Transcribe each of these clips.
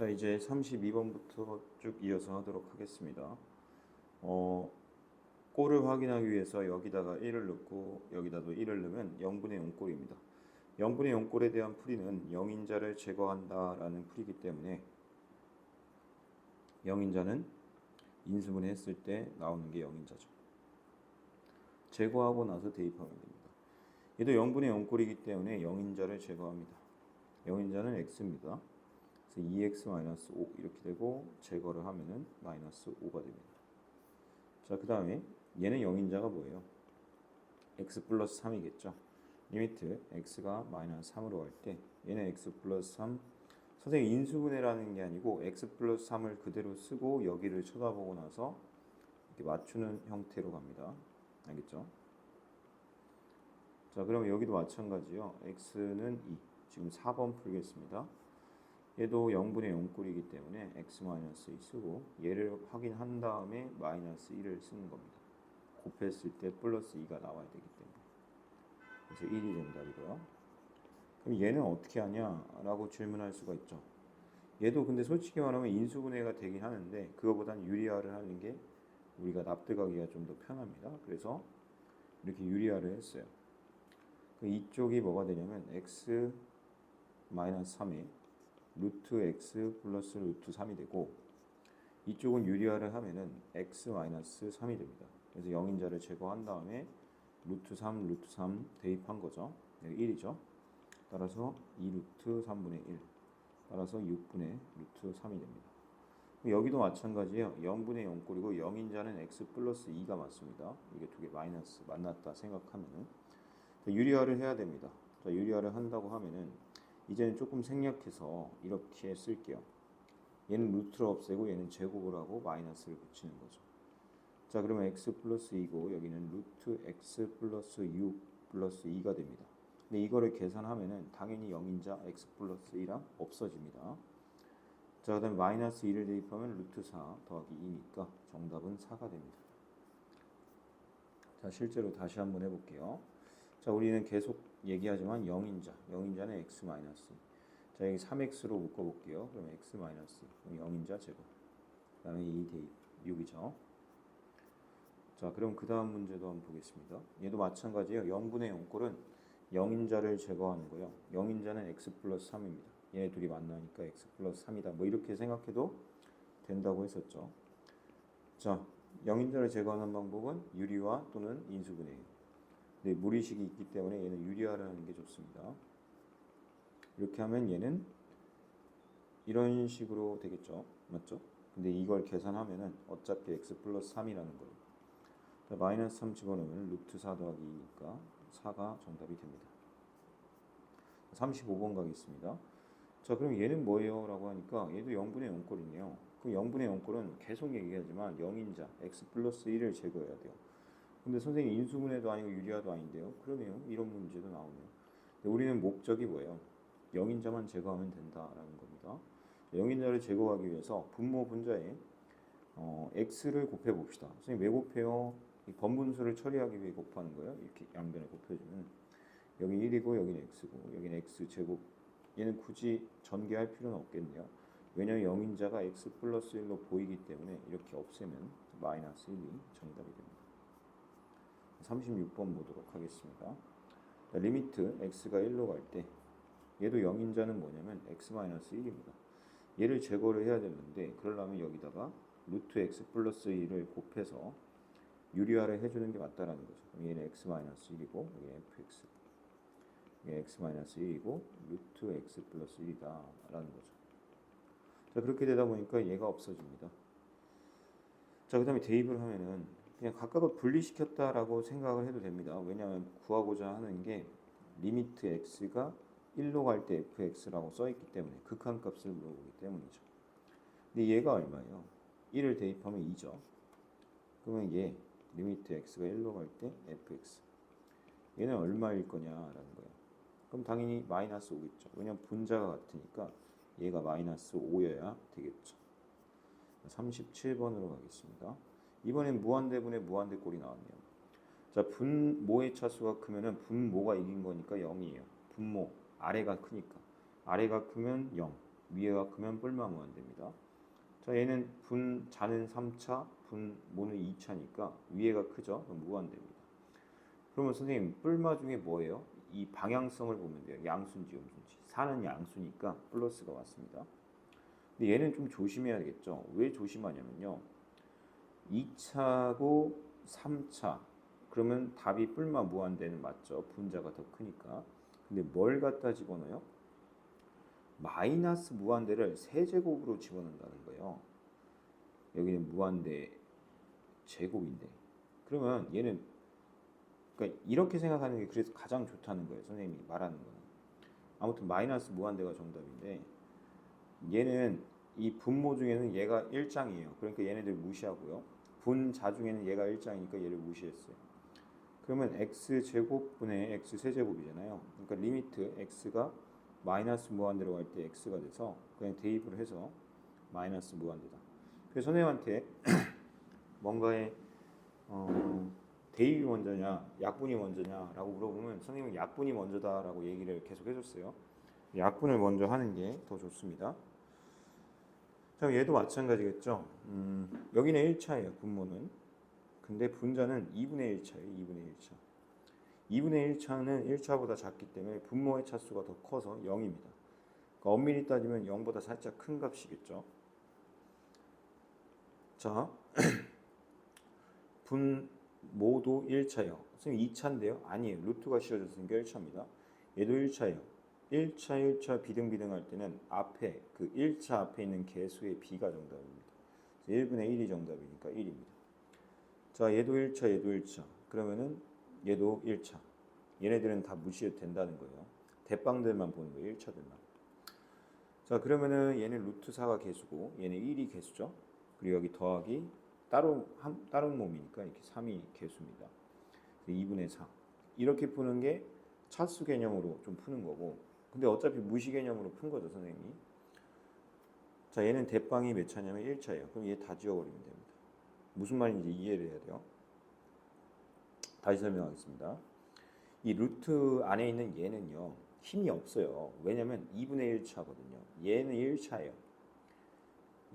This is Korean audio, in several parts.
자, 이제 32번부터 쭉 이어서 하도록 하겠습니다. 어, 꼴을 확인하기 위해서 여기다가 1을 넣고 여기다도 1을 넣으면 0분의 0꼴입니다. 0분의 0꼴에 대한 풀이는 0인자를 제거한다라는 풀이기 때문에 0인자는 인수분해 했을 때 나오는 게 0인자죠. 제거하고 나서 대입하면 됩니다. 얘도 0분의 0꼴이기 때문에 0인자를 제거합니다. 0인자는 x입니다. 그래서 2x-5 이렇게 되고 제거를 하면은 마이너스 5가 됩니다. 자, 그 다음에 얘는 0인자가 뭐예요? x 플러스 3이겠죠. 리미트 x가 마이너스 3으로 갈 때 얘는 x 플러스 3 선생님 인수분해라는 게 아니고 x 플러스 3을 그대로 쓰고 여기를 쳐다보고 나서 이렇게 맞추는 형태로 갑니다. 알겠죠? 자, 그럼 여기도 마찬가지요. x는 2. 지금 4번 풀겠습니다. 얘도 0분의 0꼴이기 때문에 x-2 쓰고 얘를 확인한 다음에 마이너스 1을 쓰는 겁니다. 곱했을 때 플러스 2가 나와야 되기 때문에 그래서 1이 된다 이거요. 그럼 얘는 어떻게 하냐라고 질문할 수가 있죠. 얘도 근데 솔직히 말하면 인수분해가 되긴 하는데 그거보단 유리화를 하는 게 우리가 납득하기가 좀 더 편합니다. 그래서 이렇게 유리화를 했어요. 그 이쪽이 뭐가 되냐면 x 마이너스 3에 루트 x 플러스 루트 3이 되고 이쪽은 유리화를 하면은 x 마이너스 3이 됩니다. 그래서 0인자를 제거한 다음에 루트 3 루트 3 대입한 거죠. 여기 1이죠. 따라서 2 루트 3분의 1 따라서 6분의 루트 3이 됩니다. 여기도 마찬가지예요. 0분의 0꼴이고 0인자는 x 플러스 2가 맞습니다. 이게 두 개 마이너스 만났다 생각하면은 유리화를 해야 됩니다. 자, 유리화를 한다고 하면은 이제는 조금 생략해서 이렇게 쓸게요. 얘는 루트를 없애고 얘는 제곱을 하고 마이너스를 붙이는 거죠. 자, 그러면 x 플러스 2고 여기는 루트 x 플러스 6 플러스 2가 됩니다. 근데 이거를 계산하면은 당연히 0인자 x 플러스 2랑 없어집니다. 자, 그 다음에 마이너스 2를 대입하면 루트 4 더하기 2니까 정답은 4가 됩니다. 자, 실제로 다시 한번 해볼게요. 자, 우리는 계속 얘기하지만 0인자, 0인자는 x 마이너스. 자, 여기 3x로 묶어 볼게요. 그럼 x 마이너스, 0인자 제곱. 그 다음에 2 대입, 6이죠. 자, 그럼 그 다음 문제도 한번 보겠습니다. 얘도 마찬가지예요. 0분의 0꼴은 0인자를 제거하는 거예요. 0인자는 x 플러스 3입니다. 얘네 둘이 만나니까 x 플러스 3이다. 뭐 이렇게 생각해도 된다고 했었죠. 자, 0인자를 제거하는 방법은 유리화 또는 인수분해예요. 네, 무리식이 있기 때문에 얘는 유리화를 하는 게 좋습니다. 이렇게 하면 얘는 이런 식으로 되겠죠. 맞죠? 근데 이걸 계산하면은 어차피 x 플러스 3이라는 거예요. 자, 마이너스 3 집어넣으면 루트 4 더하기 2니까 4가 정답이 됩니다. 35번 가겠습니다. 자, 그럼 얘는 뭐예요? 라고 하니까 얘도 0분의 0꼴이네요. 그럼 0분의 0꼴은 계속 얘기하지만 0인자 x 플러스 1을 제거해야 돼요. 근데 선생님 인수분해도 아니고 유리화도 아닌데요. 그러네요. 이런 문제도 나오네요. 우리는 목적이 뭐예요? 0인자만 제거하면 된다라는 겁니다. 0인자를 제거하기 위해서 분모 분자에 어, x를 곱해 봅시다. 선생님 왜 곱해요? 이 번분수를 처리하기 위해 곱하는 거예요. 이렇게 양변에 곱해주면 여기 1이고 여기는 x고 여기는 x 제곱 얘는 굳이 전개할 필요는 없겠네요. 왜냐하면 0인자가 x 플러스 1로 보이기 때문에 이렇게 없애면 마이너스 1이 정답이 됩니다. 36번 보도록 하겠습니다. 자, 리미트 x가 1로 갈 때 얘도 0인자는 뭐냐면 x-1입니다. 얘를 제거를 해야 되는데 그러려면 여기다가 루트 x 플러스 1을 곱해서 유리화를 해주는 게 맞다라는 거죠. 그럼 얘는 x-1이고 여기 fx 얘 x-1이고 루트 x 플러스 1이다라는 거죠. 자 그렇게 되다 보니까 얘가 없어집니다. 자 그 다음에 대입을 하면은 그냥 각각을 분리시켰다라고 생각을 해도 됩니다. 왜냐하면 구하고자 하는 게 리미트 x가 1로 갈 때 fx라고 써있기 때문에 극한값을 물어보기 때문이죠. 근데 얘가 얼마예요? 1을 대입하면 2죠. 그러면 얘 리미트 x가 1로 갈 때 fx 얘는 얼마일 거냐라는 거예요. 그럼 당연히 마이너스 5겠죠. 왜냐면 분자가 같으니까 얘가 마이너스 5여야 되겠죠. 37번으로 가겠습니다. 이번엔 무한대분의 무한대꼴이 나왔네요. 자, 분모의 차수가 크면은 분모가 이긴 거니까 0이에요. 분모 아래가 크니까 아래가 크면 0, 위에가 크면 뿔마 무한대입니다. 자 얘는 분 자는 3차, 분 모는 2차니까 위에가 크죠? 그럼 무한대입니다. 그러면 선생님 뿔마 중에 뭐예요? 이 방향성을 보면 돼요. 양수인지 음수인지. 4는 양수니까 플러스가 왔습니다. 근데 얘는 좀 조심해야겠죠. 왜 조심하냐면요. 2차고 3차. 그러면 답이 뿔마 무한대는 맞죠. 분자가 더 크니까. 근데 뭘 갖다 집어넣어요? 마이너스 무한대를 세제곱으로 집어넣는다는 거예요. 여기는 무한대 제곱인데. 그러면 얘는 그러니까 이렇게 생각하는 게 그래서 가장 좋다는 거예요. 선생님이 말하는 거는. 아무튼 마이너스 무한대가 정답인데 얘는 이 분모 중에는 얘가 1장이에요. 그러니까 얘네들 무시하고요. 분자 중에는 얘가 1장이니까 얘를 무시했어요. 그러면 x 제곱분의 x 세제곱이잖아요. 그러니까 리미트 x가 마이너스 무한대로 갈 때 x가 돼서 그냥 대입을 해서 마이너스 무한대다. 그래서 선생님한테 뭔가의 어, 대입이 먼저냐, 약분이 먼저냐 라고 물어보면 선생님은 약분이 먼저다 라고 얘기를 계속 해줬어요. 약분을 먼저 하는 게 더 좋습니다. 자, 얘도 마찬가지겠죠. 음, 여기는 1차예요, 분모는. 근데 분자는 2분의 1차예요, 2분의 1차. 2분의 1차는 1차보다 작기 때문에 분모의 차수가 더 커서 0입니다. 그러니까 엄밀히 따지면 0보다 살짝 큰 값이겠죠. 자, 분모도 1차예요. 선생님 2차인데요? 아니에요. 루트가 씌워졌으니까 1차입니다. 얘도 1차예요. 1차, 1차 비등비등 할 때는 앞에 그 1차 앞에 있는 개수의 b가 정답입니다. 1분의 1이 정답이니까 1입니다. 자, 얘도 1차, 얘도 1차. 그러면은 얘도 1차. 얘네들은 다 무시해도 된다는 거예요. 대빵들만 보는 거예요. 1차들만. 자, 그러면은 얘는 루트 4가 개수고 얘는 1이 개수죠. 그리고 여기 더하기 따로 한 다른 몸이니까 이렇게 3이 개수입니다. 2분의 4. 이렇게 푸는 게 차수 개념으로 좀 푸는 거고. 근데 어차피 무시 개념으로 푼 거죠, 선생님이. 자, 얘는 대빵이 몇 차냐면 1차예요. 그럼 얘 다 지워버리면 됩니다. 무슨 말인지 이해를 해야 돼요. 다시 설명하겠습니다. 이 루트 안에 있는 얘는요, 힘이 없어요. 왜냐면 2분의 1차거든요. 얘는 1차예요.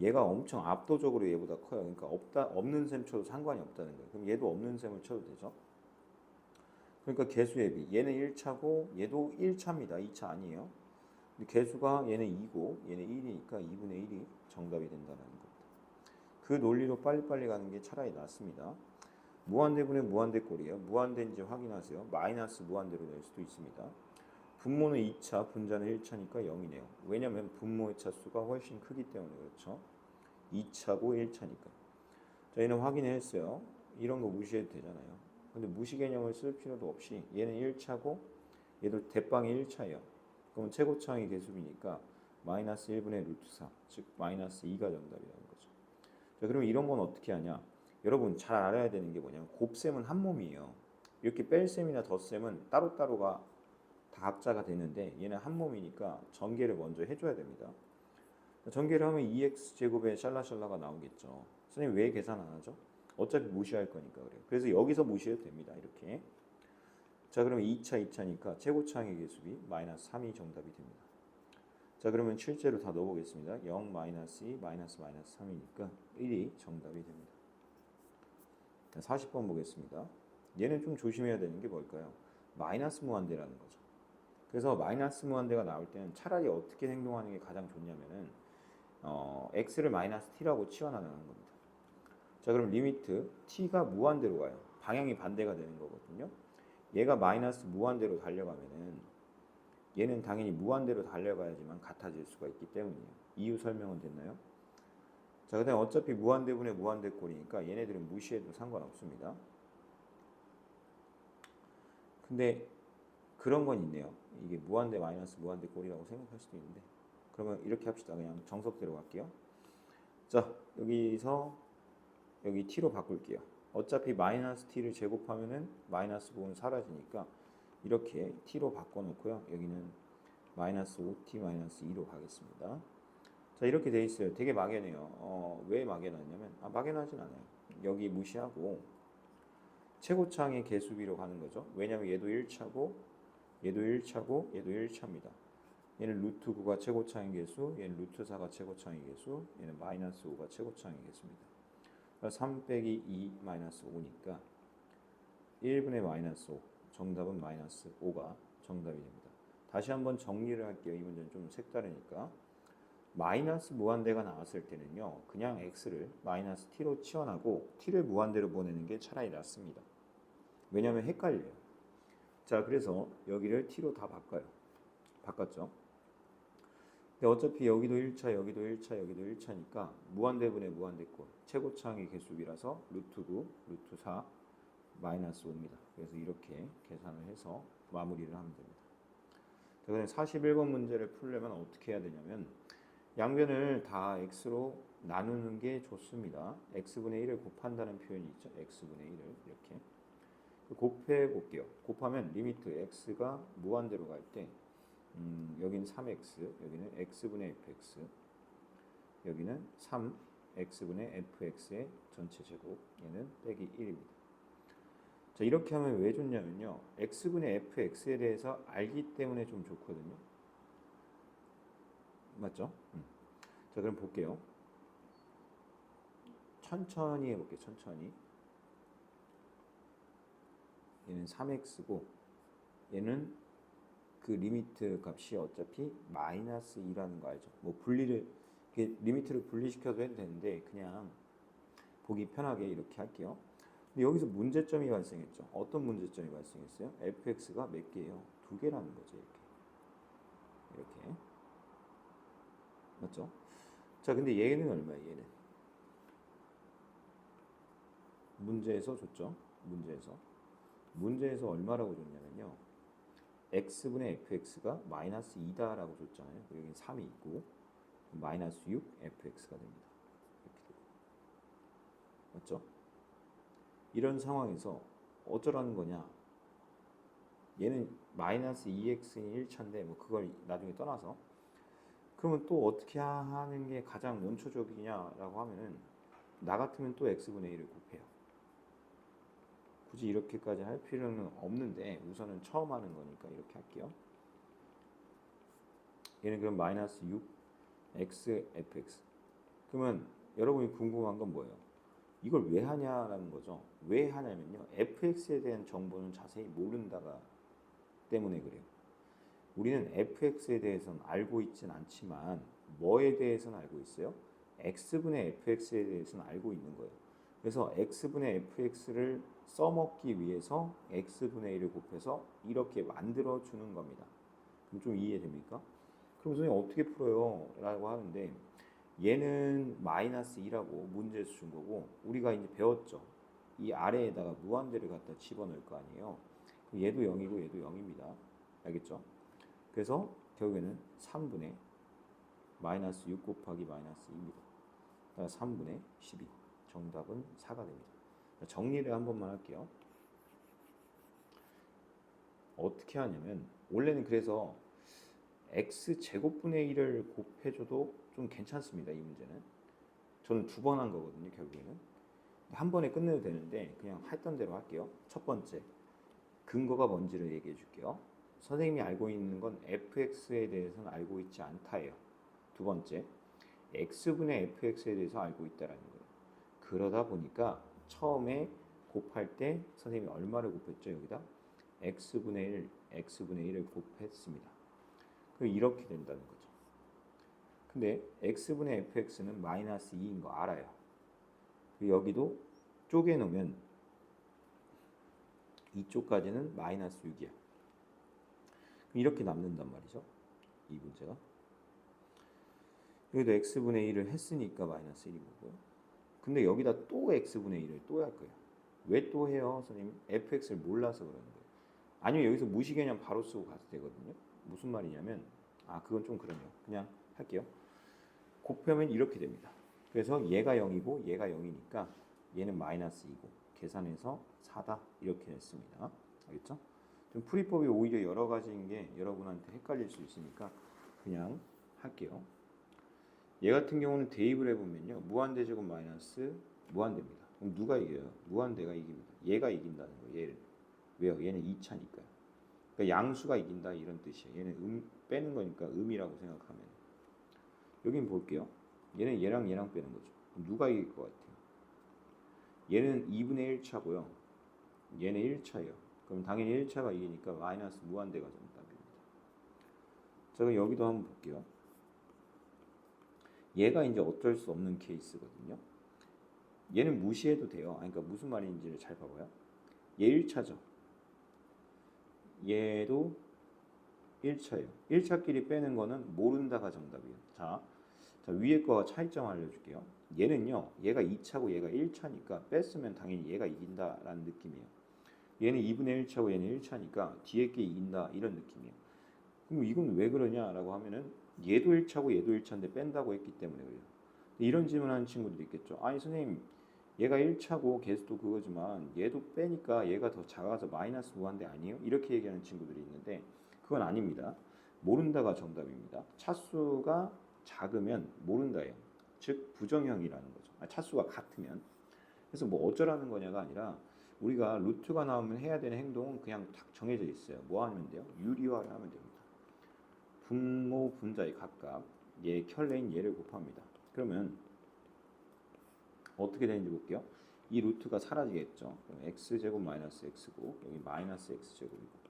얘가 엄청 압도적으로 얘보다 커요. 그러니까 없다 없는 셈 쳐도 상관이 없다는 거예요. 그럼 얘도 없는 셈을 쳐도 되죠. 그러니까 개수 예비 얘는 1차고 얘도 1차입니다. 2차 아니에요. 개수가 얘는 2고 얘는 1이니까 2분의 1이 정답이 된다는 겁니다. 그 논리로 빨리빨리 가는 게 차라리 낫습니다. 무한대분의 무한대꼴이에요. 무한대인지 확인하세요. 마이너스 무한대로 낼 수도 있습니다. 분모는 2차, 분자는 1차니까 0이네요. 왜냐면 분모의 차수가 훨씬 크기 때문에 그렇죠. 2차고 1차니까. 저희는 확인했어요. 이런 거 무시해도 되잖아요. 근데 무시 개념을 쓸 필요도 없이 얘는 1차고 얘도 대빵이 1차예요. 그럼 최고차항이 개수비니까 마이너스 1분의 루트 4, 즉 마이너스 2가 정답이라는 거죠. 자, 그러면 이런 건 어떻게 하냐? 여러분 잘 알아야 되는 게 뭐냐면 곱셈은 한 몸이에요. 이렇게 뺄셈이나 덧셈은 따로따로가 다 합자가 되는데 얘는 한 몸이니까 전개를 먼저 해줘야 됩니다. 전개를 하면 2x 제곱에 샬라샬라가 나오겠죠. 선생님 왜 계산 안 하죠? 어차피 무시할 거니까 그래요. 그래서 여기서 무시해도 됩니다. 이렇게. 자 그러면 2차 2차니까 최고차항의 개수비 마이너스 3이 정답이 됩니다. 자 그러면 실제로 다 넣어보겠습니다. 0 마이너스 2 마이너스 마이너스 3이니까 1이 정답이 됩니다. 40번 보겠습니다. 얘는 좀 조심해야 되는 게 뭘까요? 마이너스 무한대라는 거죠. 그래서 마이너스 무한대가 나올 때는 차라리 어떻게 행동하는 게 가장 좋냐면은 어, x를 마이너스 t라고 치환하는 겁니다. 자 그럼 리미트 t가 무한대로 가요. 방향이 반대가 되는 거거든요. 얘가 마이너스 무한대로 달려가면은 얘는 당연히 무한대로 달려가야지만 같아질 수가 있기 때문이에요. 이유 설명은 됐나요? 자, 그다음 어차피 무한대분의 무한대꼴이니까 얘네들은 무시해도 상관없습니다. 근데 그런 건 있네요. 이게 무한대 마이너스 무한대꼴이라고 생각할 수도 있는데 그러면 이렇게 합시다. 그냥 정석대로 갈게요. 자, 여기서 여기 t로 바꿀게요. 어차피 마이너스 t를 제곱하면은 마이너스 부분 사라지니까 이렇게 t로 바꿔놓고요. 여기는 마이너스 5t 마이너스 2로 가겠습니다. 자 이렇게 돼 있어요. 되게 막연해요. 어, 왜 막연하냐면 아, 막연하진 않아요. 여기 무시하고 최고차항의 개수비로 가는 거죠. 왜냐면 얘도 1차고 얘도 1차고 얘도 1차입니다. 얘는 루트 9가 최고차항의 개수, 얘는 루트 4가 최고차항의 개수, 얘는 마이너스 5가 최고차항의 개수입니다. 그러니까 3 빼기 2 마이너스 5니까 1분의 마이너스 5, 정답은 마이너스 5가 정답이 됩니다. 다시 한번 정리를 할게요. 이 문제는 좀 색다르니까. 마이너스 무한대가 나왔을 때는요. 그냥 x를 마이너스 t로 치환하고 t를 무한대로 보내는 게 차라리 낫습니다. 왜냐하면 헷갈려요. 자, 그래서 여기를 t로 다 바꿔요. 바꿨죠. 근데 어차피 여기도 1차, 여기도 1차, 여기도 1차니까 무한대분의 무한대꼴 최고차항의 개수비라서 루트 9, 루트 4, 마이너스 5입니다. 그래서 이렇게 계산을 해서 마무리를 하면 됩니다. 자, 그다음에 41번 문제를 풀려면 어떻게 해야 되냐면 양변을 다 x로 나누는 게 좋습니다. x분의 1을 곱한다는 표현이 있죠. x분의 1을 이렇게 곱해 볼게요. 곱하면 리미트 x가 무한대로 갈 때 음, 여기는 3x, 여기는 x분의 fx, 여기는 3x분의 fx의 전체 제곱, 얘는 빼기 1입니다. 자 이렇게 하면 왜 좋냐면요, x분의 fx에 대해서 알기 때문에 좀 좋거든요. 맞죠? 음. 자 그럼 볼게요. 천천히 해볼게요. 천천히. 얘는 3x고 얘는 그 리미트 값이 어차피 마이너스 2라는 거 알죠? 뭐 분리를 리미트를 분리시켜도 해도 되는데 그냥 보기 편하게 이렇게 할게요. 근데 여기서 문제점이 발생했죠. 어떤 문제점이 발생했어요? fx가 몇 개예요? 두 개라는 거죠. 이렇게 이렇게 맞죠? 자, 근데 얘는 얼마예요? 얘는 문제에서 줬죠. 문제에서 문제에서 얼마라고 줬냐면요. X분의 fx가 마이너스 2다라고 줬잖아요. 여기 3이 있고 마이너스 6 fx가 됩니다. 이렇게 되고 맞죠? 이런 상황에서 어쩌라는 거냐? 얘는 마이너스 2x인 1차인데 뭐 그걸 나중에 떠나서 그러면 또 어떻게 하는 게 가장 원초적이냐라고 하면은 나 같으면 또 x분의 1을 곱해요. 굳이 이렇게까지 할 필요는 없는데 우선은 처음 하는 거니까 이렇게 할게요. 얘는 그럼 마이너스 6 x fx. 그러면 여러분이 궁금한 건 뭐예요? 이걸 왜 하냐라는 거죠. 왜 하냐면요. fx에 대한 정보는 자세히 모른다가 때문에 그래요. 우리는 fx에 대해서는 알고 있진 않지만 뭐에 대해서는 알고 있어요? x분의 fx에 대해서는 알고 있는 거예요. 그래서 x분의 fx를 써먹기 위해서 x분의 1을 곱해서 이렇게 만들어 주는 겁니다. 그럼 좀 이해됩니까? 그럼 선생님 어떻게 풀어요? 라고 하는데 얘는 마이너스 2라고 문제에서 준 거고 우리가 이제 배웠죠. 이 아래에다가 무한대를 갖다 집어넣을 거 아니에요. 얘도 0이고 얘도 0입니다. 알겠죠? 그래서 결국에는 3분의 마이너스 6 곱하기 마이너스 2입니다. 그러니까 3분의 12. 정답은 4가 됩니다. 정리를 한 번만 할게요. 어떻게 하냐면 원래는 그래서 x 제곱분의 1을 곱해줘도 좀 괜찮습니다. 이 문제는 저는 두 번 한 거거든요. 결국에는 한 번에 끝내도 되는데 그냥 했던 대로 할게요. 첫 번째 근거가 뭔지를 얘기해 줄게요. 선생님이 알고 있는 건 fx에 대해서는 알고 있지 않다예요. 두 번째 x분의 fx에 대해서 알고 있다라는 거예요. 그러다 보니까 처음에 곱할 때 선생님이 얼마를 곱했죠 여기다? x분의 1 x분의 1을 곱했습니다. 이렇게 된다는 거죠. 근데 x분의 fx는 마이너스 2인 거 알아요. 여기도 쪼개 놓으면 이쪽까지는 마이너스 6이야. 이렇게 남는단 말이죠 이 문제가. 여기도 x분의 1을 했으니까 마이너스 1이 거고요 근데 여기다 또 x분의 1을 또 할 거예요. 왜 또 해요, 선생님? fx를 몰라서 그러는 거예요. 아니면 여기서 무시 개념 바로 쓰고 가도 되거든요. 무슨 말이냐면 아 그건 좀 그러네요. 그냥 할게요. 곱하면 이렇게 됩니다. 그래서 얘가 0이고 얘가 0이니까 얘는 마이너스 2고 계산해서 4다 이렇게 했습니다. 알겠죠? 좀 풀이법이 오히려 여러 가지인 게 여러분한테 헷갈릴 수 있으니까 그냥 할게요. 얘 같은 경우는 대입을 해보면요. 무한대 제곱 마이너스 무한대입니다. 그럼 누가 이겨요? 무한대가 이깁니다. 얘가 이긴다는 거예요. 얘를. 왜요? 얘는 2차니까요. 그러니까 양수가 이긴다 이런 뜻이에요. 얘는 음, 빼는 거니까 음이라고 생각하면 여긴 볼게요. 얘는 얘랑 얘랑 빼는 거죠. 누가 이길 것 같아요? 얘는 2분의 1차고요. 얘는 1차예요. 그럼 당연히 1차가 이기니까 마이너스 무한대가 정답입니다. 자, 그럼 여기도 한번 볼게요. 얘가 이제 어쩔 수 없는 케이스거든요. 얘는 무시해도 돼요. 그러니까 무슨 말인지를 잘 봐봐요. 얘 1차죠. 얘도 1차예요. 1차끼리 빼는 거는 모른다가 정답이에요. 자, 자 위에 거 차이점 알려줄게요. 얘는요, 얘가 2차고 얘가 1차니까 뺐으면 당연히 얘가 이긴다라는 느낌이에요. 얘는 2분의 1차고 얘는 1차니까 뒤에 게 이긴다 이런 느낌이에요. 그럼 이건 왜 그러냐라고 하면은 얘도 1차고 얘도 1차인데 뺀다고 했기 때문에 그래요. 이런 질문하는 친구들이 있겠죠. 아니 선생님 얘가 1차고 개수도 그거지만 얘도 빼니까 얘가 더 작아서 마이너스 무한대 아니에요? 이렇게 얘기하는 친구들이 있는데 그건 아닙니다. 모른다가 정답입니다. 차수가 작으면 모른다예요. 즉 부정형이라는 거죠. 아, 차수가 같으면. 그래서 뭐 어쩌라는 거냐가 아니라 우리가 루트가 나오면 해야 되는 행동은 그냥 딱 정해져 있어요. 뭐 하면 돼요? 유리화를 하면 됩니다. 분모 분자의 각각 얘 켤레인 얘를 곱합니다. 그러면 어떻게 되는지 볼게요. 이 루트가 사라지겠죠. 그럼 x 제곱 마이너스 x고 여기 마이너스 x 제곱이고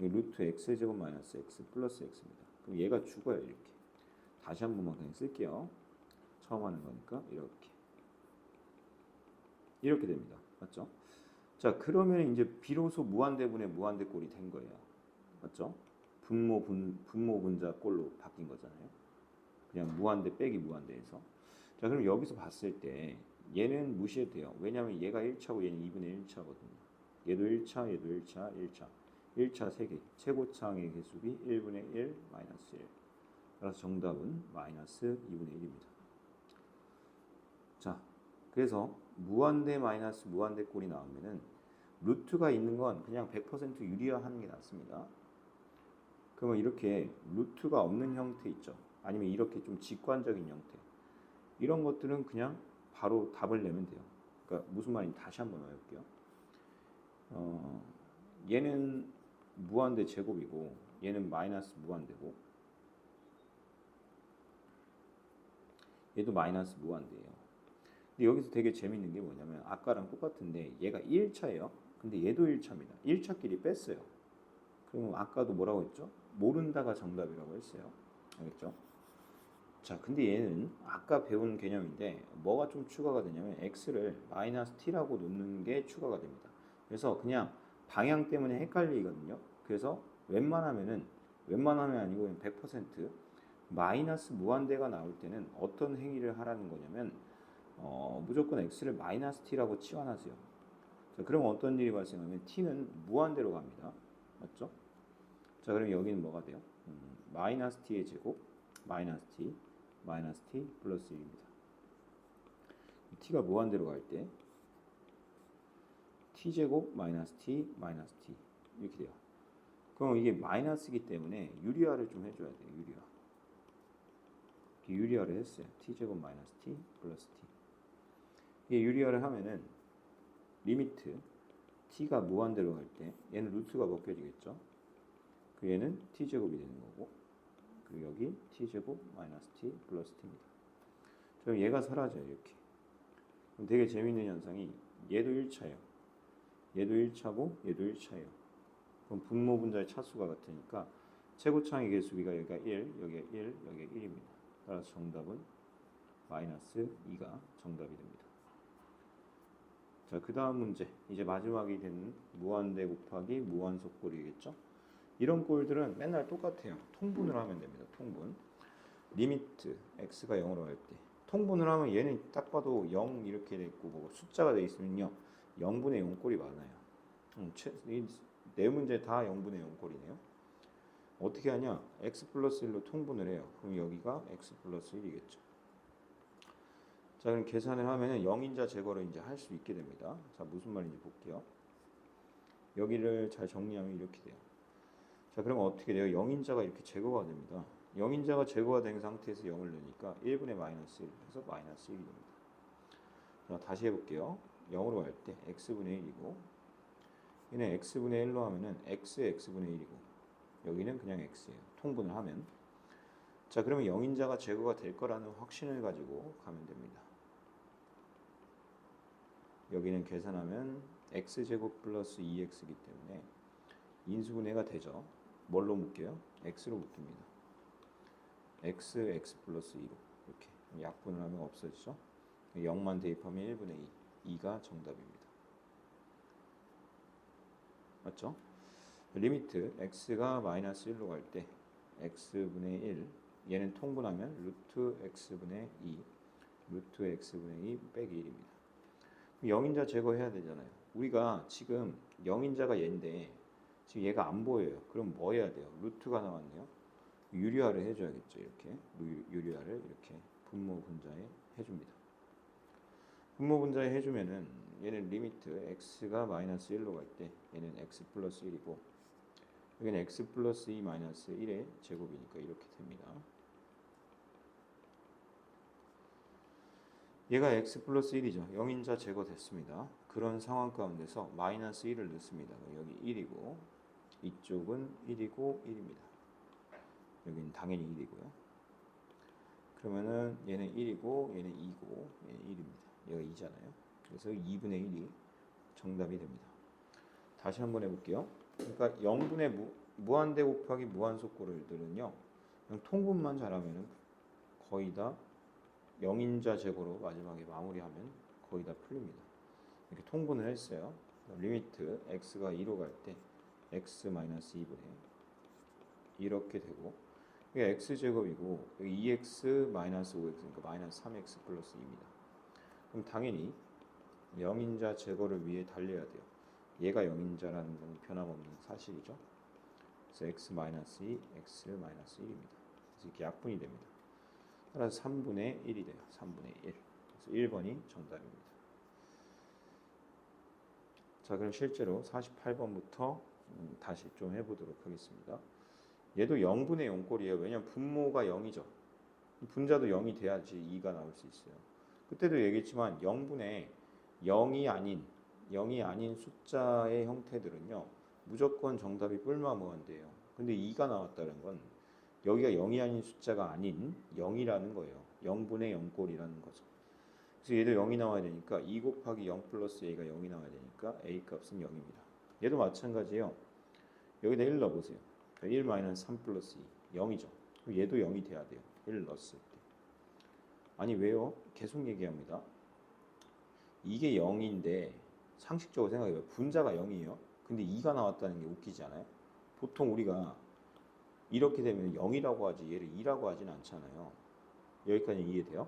여기 루트 x 제곱 마이너스 x 플러스 x입니다. 그럼 얘가 죽어요 이렇게. 다시 한 번만 그냥 쓸게요. 처음 하는 거니까 이렇게 이렇게 됩니다. 맞죠? 자 그러면 이제 비로소 무한대분의 무한대꼴이 된 거예요. 맞죠? 분모 분 분모 분자 꼴로 바뀐 거잖아요. 그냥 무한대 빼기 무한대에서. 자 그럼 여기서 봤을 때 얘는 무시해도 돼요. 왜냐하면 얘가 1차고 얘는 2분의 1차거든요. 얘도 1차, 얘도 1차, 1차. 1차 3개. 최고차항의 개수비 1분의 1 마이너스 1. 따라서 정답은 마이너스 2분의 1입니다. 자, 그래서 무한대 마이너스 무한대 꼴이 나오면은 루트가 있는 건 그냥 100% 유리화하는 게 낫습니다. 그러면 이렇게 루트가 없는 형태 있죠. 아니면 이렇게 좀 직관적인 형태. 이런 것들은 그냥 바로 답을 내면 돼요. 그러니까 무슨 말인지 다시 한번 해볼게요. 어, 얘는 무한대 제곱이고 얘는 마이너스 무한대고 얘도 마이너스 무한대예요. 근데 여기서 되게 재밌는 게 뭐냐면 아까랑 똑같은데 얘가 1차예요. 근데 얘도 1차입니다. 1차끼리 뺐어요. 그러면 아까도 뭐라고 했죠? 모른다가 정답이라고 했어요. 알겠죠? 자, 근데 얘는 아까 배운 개념인데 뭐가 좀 추가가 되냐면 x를 마이너스 t라고 놓는 게 추가가 됩니다. 그래서 그냥 방향 때문에 헷갈리거든요. 그래서 웬만하면은 웬만하면 아니고 100% 마이너스 무한대가 나올 때는 어떤 행위를 하라는 거냐면 어, 무조건 x를 마이너스 t라고 치환하세요. 자, 그럼 어떤 일이 발생하면 t는 무한대로 갑니다. 맞죠? 자, 그럼 여기는 뭐가 돼요? 음, 마이너스 t의 제곱 마이너스 t 마이너스 t 플러스 1입니다. t가 무한대로 갈 때 t 제곱 마이너스 t 마이너스 t 이렇게 돼요. 그럼 이게 마이너스이기 때문에 유리화를 좀 해줘야 돼요. 유리화. 유리화를 했어요. t 제곱 마이너스 t 플러스 t. 이게 유리화를 하면은 리미트 t가 무한대로 갈 때 얘는 루트가 벗겨지겠죠. 그 얘는 t 제곱이 되는 거고 그리고 여기 t 제곱 마이너스 t 플러스 t입니다. 그럼 얘가 사라져요 이렇게. 그럼 되게 재밌는 현상이 얘도 1차예요. 얘도 1차고 얘도 1차예요. 그럼 분모 분자의 차수가 같으니까 최고차항의 개수비가 여기가 1, 여기가 1, 여기가 1입니다. 따라서 정답은 마이너스 2가 정답이 됩니다. 자, 그 다음 문제. 이제 마지막이 되는 무한대 곱하기 무한속꼴이겠죠? 이런 꼴들은 맨날 똑같아요. 통분을 하면 됩니다. 통분. 리미트 x가 0으로 갈 때. 통분을 하면 얘는 딱 봐도 0 이렇게 돼 있고 뭐 숫자가 돼 있으면요. 0분의 0 꼴이 많아요. 음, 최, 이네 문제 다 0분의 0 꼴이네요. 어떻게 하냐? x 플러스 1로 통분을 해요. 그럼 여기가 x 플러스 1이겠죠. 자, 그럼 계산을 하면은 0인자 제거를 이제 할 수 있게 됩니다. 자, 무슨 말인지 볼게요. 여기를 잘 정리하면 이렇게 돼요. 자, 그러면 어떻게 돼요? 0인자가 이렇게 제거가 됩니다. 0인자가 제거가 된 상태에서 0을 넣으니까 1분의 마이너스 1 해서 마이너스 1이 됩니다. 자, 다시 해볼게요. 0으로 갈 때 x분의 1이고 얘는 x분의 1로 하면은 x x분의 1이고 여기는 그냥 x예요. 통분을 하면 자 그러면 영인자가 제거가 될 거라는 확신을 가지고 가면 됩니다. 여기는 계산하면 x 제곱 플러스 2x이기 때문에 인수분해가 되죠. 뭘로 묶여요? x로 묶입니다. x x 플러스 2로 이렇게 약분을 하면 없어지죠. 0만 대입하면 1분의 2, 2가 정답입니다. 맞죠? 리미트 x가 마이너스 1로 갈 때 x분의 1 얘는 통분하면 루트 x분의 2 루트 x분의 2 빼기 1입니다. 영인자 제거해야 되잖아요. 우리가 지금 영인자가 얘인데 지금 얘가 안 보여요. 그럼 뭐 해야 돼요? 루트가 나왔네요. 유리화를 해줘야겠죠. 이렇게 유- 유리화를 이렇게 분모 분자에 해줍니다. 분모 분자에 해주면은 얘는 리미트 x가 마이너스 1로 갈 때 얘는 x 플러스 1이고 여기는 x 플러스 2 마이너스 1의 제곱이니까 이렇게 됩니다. 얘가 x 플러스 1이죠. 영인자 제거됐습니다. 그런 상황 가운데서 마이너스 1을 넣습니다. 여기 1이고 이쪽은 1이고 1입니다. 여기는 당연히 1이고요. 그러면은 얘는 1이고 얘는 2고 얘는 1입니다. 얘가 2잖아요. 그래서 2분의 1이 정답이 됩니다. 다시 한번 해볼게요. 그러니까 0분의 무, 무한대 곱하기 무한속고를들은요. 통분만 잘하면은 거의 다 영인자 제고로 마지막에 마무리하면 거의 다 풀립니다. 이렇게 통분을 했어요. 리미트 x가 2로 갈 때 x 마이너스 2분의 이렇게 되고 이게 x 제곱이고 여기 2x 마이너스 5x 그러니까 마이너스 3x 플러스 2입니다. 그럼 당연히 영인자 제거를 위해 달려야 돼요. 얘가 영인자라는 건 변함없는 사실이죠. 그래서 x 마이너스 2, x 마이너스 1입니다. 그래서 이렇게 약분이 됩니다. 따라서 3분의 1이 돼요. 3분의 1. 그래서 1번이 정답입니다. 자, 그럼 실제로 48번부터 음, 다시 좀 해보도록 하겠습니다. 얘도 0분의 0꼴이에요. 왜냐면 분모가 0이죠. 분자도 0이 돼야지 2가 나올 수 있어요. 그때도 얘기했지만 0분의 0이 아닌 0이 아닌 숫자의 형태들은요. 무조건 정답이 뿔마무한데요. 근데 2가 나왔다는 건 여기가 0이 아닌 숫자가 아닌 0이라는 거예요. 0분의 0꼴이라는 거죠. 그래서 얘도 0이 나와야 되니까 2 곱하기 0 플러스 a가 0이 나와야 되니까 a 값은 0입니다. 얘도 마찬가지예요. 여기다 1 넣어보세요. 1 마이너스 3 플러스 2 0이죠. 그럼 얘도 0이 돼야 돼요. 1 넣었을 때. 아니 왜요? 계속 얘기합니다. 이게 0인데 상식적으로 생각해봐요. 분자가 0이에요. 근데 2가 나왔다는 게 웃기지 않아요? 보통 우리가 이렇게 되면 0이라고 하지 얘를 2라고 하진 않잖아요. 여기까지 이해돼요?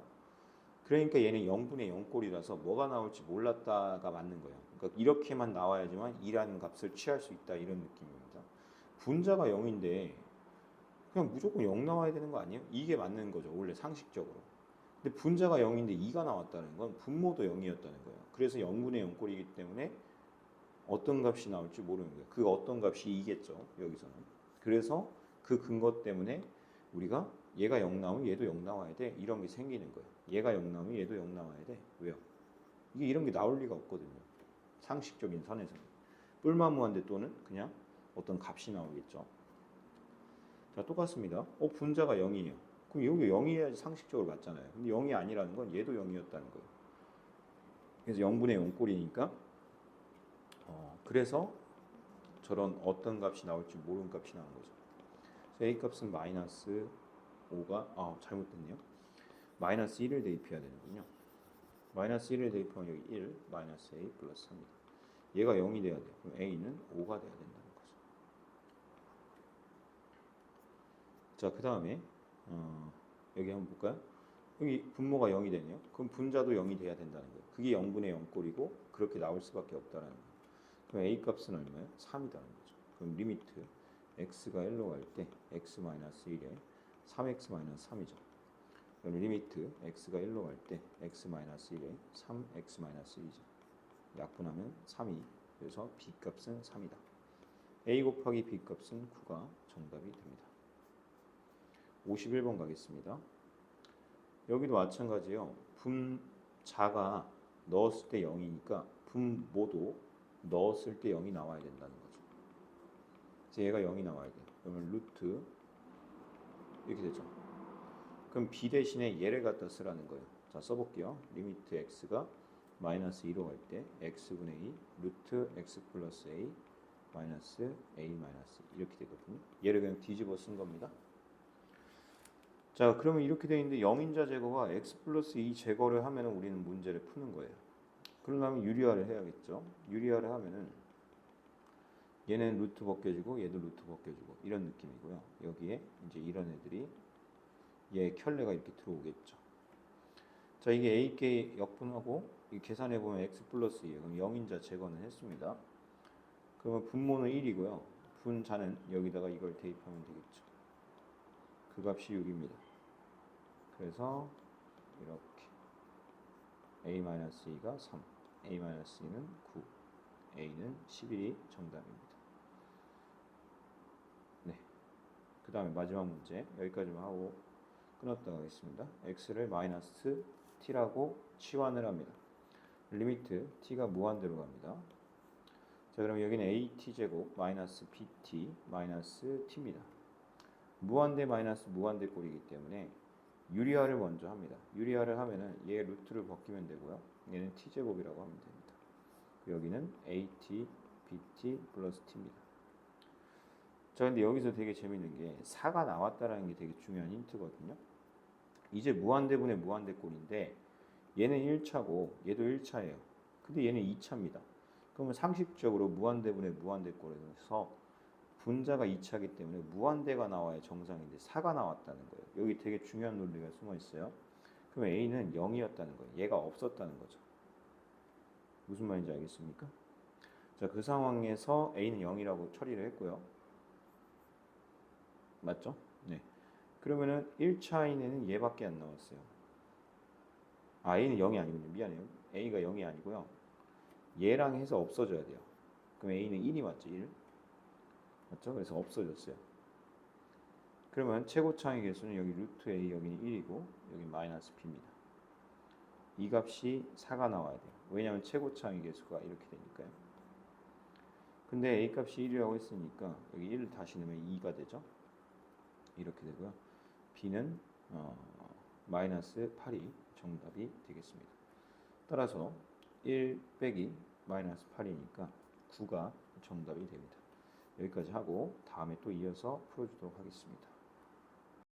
그러니까 얘는 0분의 0꼴이라서 뭐가 나올지 몰랐다가 맞는 거예요. 그러니까 이렇게만 나와야지만 2라는 값을 취할 수 있다 이런 느낌입니다. 분자가 0인데 그냥 무조건 0 나와야 되는 거 아니에요? 이게 맞는 거죠. 원래 상식적으로. 근데 분자가 0인데 2가 나왔다는 건 분모도 0이었다는 거예요. 그래서 0분의 0꼴이기 때문에 어떤 값이 나올지 모르는 거예요. 그 어떤 값이 2겠죠. 여기서는. 그래서 그 근거 때문에 우리가 얘가 0 나오면 얘도 0 나와야 돼. 이런 게 생기는 거예요. 얘가 0 나오면 얘도 0 나와야 돼. 왜요? 이게 이런 게 나올 리가 없거든요. 상식적인 선에서는. 뿔마무한데 또는 그냥 어떤 값이 나오겠죠. 자, 똑같습니다. 어, 분자가 0이에요. 그럼 여기 0이어야지 상식적으로 맞잖아요. 근데 0이 아니라는 건 얘도 0이었다는 거예요. 그래서 0분의 0꼴이니까 어, 그래서 저런 어떤 값이 나올지 모르는 값이 나온 거죠. a 값은 마이너스 5가 아 잘못됐네요. 마이너스 1을 대입해야 되는군요. 마이너스 1을 대입하면 여기 1 마이너스 a 플러스 3이다. 얘가 0이 돼야 돼요. 그럼 a는 5가 돼야 된다는 거죠. 자, 그 다음에 어, 여기 한번 볼까요? 여기 분모가 0이 되네요. 그럼 분자도 0이 돼야 된다는 거예요. 그게 0분의 0꼴이고 그렇게 나올 수밖에 없다는 거예요. 그럼 a 값은 얼마예요? 3이다는 거죠. 그럼 리미트 x가 1로 갈 때 x 마이너스 1에 3x 마이너스 3이죠. 그럼 리미트 x가 1로 갈 때 x 마이너스 1에 3x 마이너스 1이죠. 약분하면 3이 그래서 b 값은 3이다. a 곱하기 b 값은 9가 정답이 됩니다. 51번 가겠습니다. 여기도 마찬가지예요. 분자가 넣었을 때 0이니까 분모도 넣었을 때 0이 나와야 된다는 거죠. 그래서 얘가 0이 나와야 돼요. 그러면 루트 이렇게 되죠. 그럼 b 대신에 얘를 갖다 쓰라는 거예요. 자 써볼게요. 리미트 x가 마이너스 2로 갈 때 x분의 2 루트 x 플러스 a 마이너스 a 마이너스 이렇게 되거든요. 얘를 그냥 뒤집어 쓴 겁니다. 자 그러면 이렇게 돼 있는데 영인자 제거가 x 플러스 2 제거를 하면 우리는 문제를 푸는 거예요. 그러려면 유리화를 해야겠죠. 유리화를 하면은 얘는 루트 벗겨지고 얘도 루트 벗겨지고 이런 느낌이고요. 여기에 이제 이런 애들이 얘 켤레가 이렇게 들어오겠죠. 자 이게 AK 역분하고 이 계산해 보면 x 플러스 2 그럼 영인자 제거는 했습니다. 그러면 분모는 1이고요. 분자는 여기다가 이걸 대입하면 되겠죠. 그 값이 6입니다. 그래서 이렇게 a-2가 3, a-2는 9, a는 11이 정답입니다. 네. 그 다음에 마지막 문제 여기까지만 하고 끊었다 가겠습니다. x를 마이너스 t라고 치환을 합니다. 리미트 t가 무한대로 갑니다. 자 그럼 여기는 at 제곱 마이너스 bt 마이너스 t입니다. 무한대 마이너스 무한대 꼴이기 때문에 유리화를 먼저 합니다. 유리화를 하면은 얘 루트를 벗기면 되고요. 얘는 t 제곱이라고 하면 됩니다. 여기는 at bt 플러스 t입니다. 자 근데 여기서 되게 재밌는 게 4가 나왔다라는 게 되게 중요한 힌트거든요. 이제 무한대분의 무한대꼴인데 얘는 1차고 얘도 1차예요. 근데 얘는 2차입니다. 그러면 상식적으로 무한대분의 무한대꼴에서 분자가 2차이기 때문에 무한대가 나와야 정상인데 4가 나왔다는 거예요. 여기 되게 중요한 논리가 숨어 있어요. 그럼 A는 0이었다는 거예요. 얘가 없었다는 거죠. 무슨 말인지 알겠습니까? 자, 그 상황에서 A는 0이라고 처리를 했고요. 맞죠? 네. 그러면은 1차인에는 얘밖에 안 나왔어요. 아, A는 0이 아니군요. 미안해요. A가 0이 아니고요. 얘랑 해서 없어져야 돼요. 그럼 A는 1이 맞죠? 1. 맞죠? 그래서 없어졌어요. 그러면 최고 차의 개수는 여기 루트 A 여기는 1이고 여기 마이너스 B입니다. 이 값이 4가 나와야 돼요. 왜냐하면 최고 차의 개수가 이렇게 되니까요. 근데 A 값이 1이라고 했으니까 여기 1을 다시 넣으면 2가 되죠. 이렇게 되고요. B는 어, 마이너스 8이 정답이 되겠습니다. 따라서 1 빼기 마이너스 8이니까 9가 정답이 됩니다. 여기까지 하고 다음에 또 이어서 풀어주도록 하겠습니다.